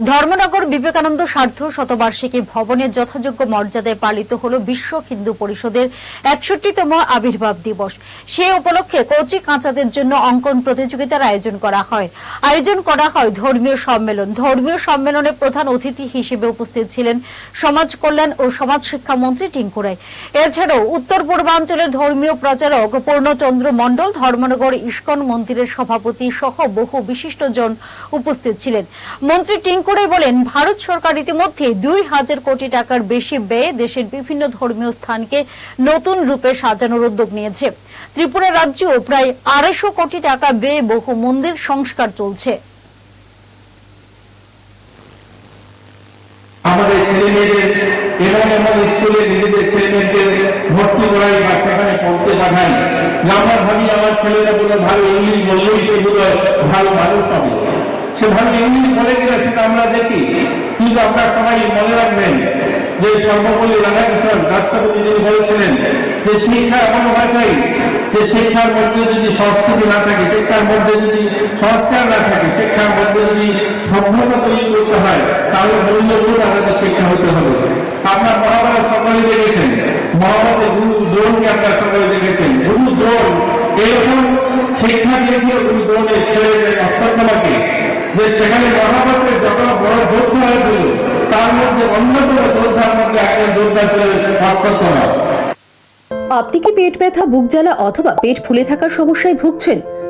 ধর্মনগর বিবেকানন্দ সার্ধ শতবার্ষিকী ভবনের যথাযোগ্য মর্যাদায় পালিত হল বিশ্ব হিন্দু পরিষদের একষট্টিতম আবির্ভাব দিবস। সে উপলক্ষে কচি কাঁচাদের জন্য অঙ্কন প্রতিযোগিতার আয়োজন করা হয়। আয়োজন করা হয় ধর্মীয় সম্মেলন। ধর্মীয় সম্মেলনে প্রধান অতিথি হিসেবে উপস্থিত ছিলেন সমাজ কল্যাণ ও সমাজ শিক্ষা মন্ত্রী টিঙ্কু রায়। এছাড়াও উত্তর পূর্বাঞ্চলের ধর্মীয় প্রচারক পূর্ণচন্দ্র মণ্ডল, ধর্মনগর ইস্কন মন্দিরের সভাপতি সহ বহু বিশিষ্টজন উপস্থিত ছিলেন। মন্ত্রী টিঙ্কু রায় বলেন, ভারত সরকার ইতিমধ্যে দুই হাজার কোটি টাকার বেশি ব্যয়ে দেশের বিভিন্ন ধর্মীয় স্থানকে নতুন রূপে সাজানোর উদ্যোগ নিয়েছে। ত্রিপুরা রাজ্যেও প্রায় আড়াইশো কোটি টাকা ব্যয়ে বহু মন্দির সংস্কার চলছে। আমাদের ছেলে মেয়েদের এমন এমন স্কুলে নিজেদের ছেলে মেয়েদের ভর্তি করাই বা সেখানে পড়তে পাঠাই আমরা ভাবি আমার ছেলেরা বলে, ভালো ইংলিশ বললেই সে ভালো মানুষ হবে। সে ভালো ইংলিশ বলে কিনা সেটা আমরা দেখি। কিন্তু আপনারা সবাই মনে রাখবেন যে সর্বপল্লী রাধাকৃষ্ণন রাষ্ট্রপতি যিনি বলেছিলেন যে শিক্ষা এমন হওয়া চাই যে শিক্ষার মধ্যে যদি সংস্কৃতি না থাকে, শিক্ষার মধ্যে যদি সংস্কার না থাকে, শিক্ষার মধ্যে যদি সভ্যতা তৈরি করতে হয়, তাহলে মূল্যবোধ আমাদের শিক্ষা হতে হবে। আপনার মহাভারত সকলে দেখেছেন। মহাভারতের গুরু দ্রোণকে আপনার সকলে দেখেছেন। গুরু দ্রোণ এরকম শিক্ষা দিয়েছিল গুরু দ্রোণের ছেলে অশ্বত্থমাকে যে সেখানে মহাভারতের যত বড় যোদ্ধা হয়েছিল, তার মধ্যে অন্যতম যোদ্ধার মধ্যে একজন যোদ্ধা ছিলেন আপনি কি পেট ব্যথা, বুক জ্বালা অথবা পেট ফুলে থাকার সমস্যায় ভুগছেন?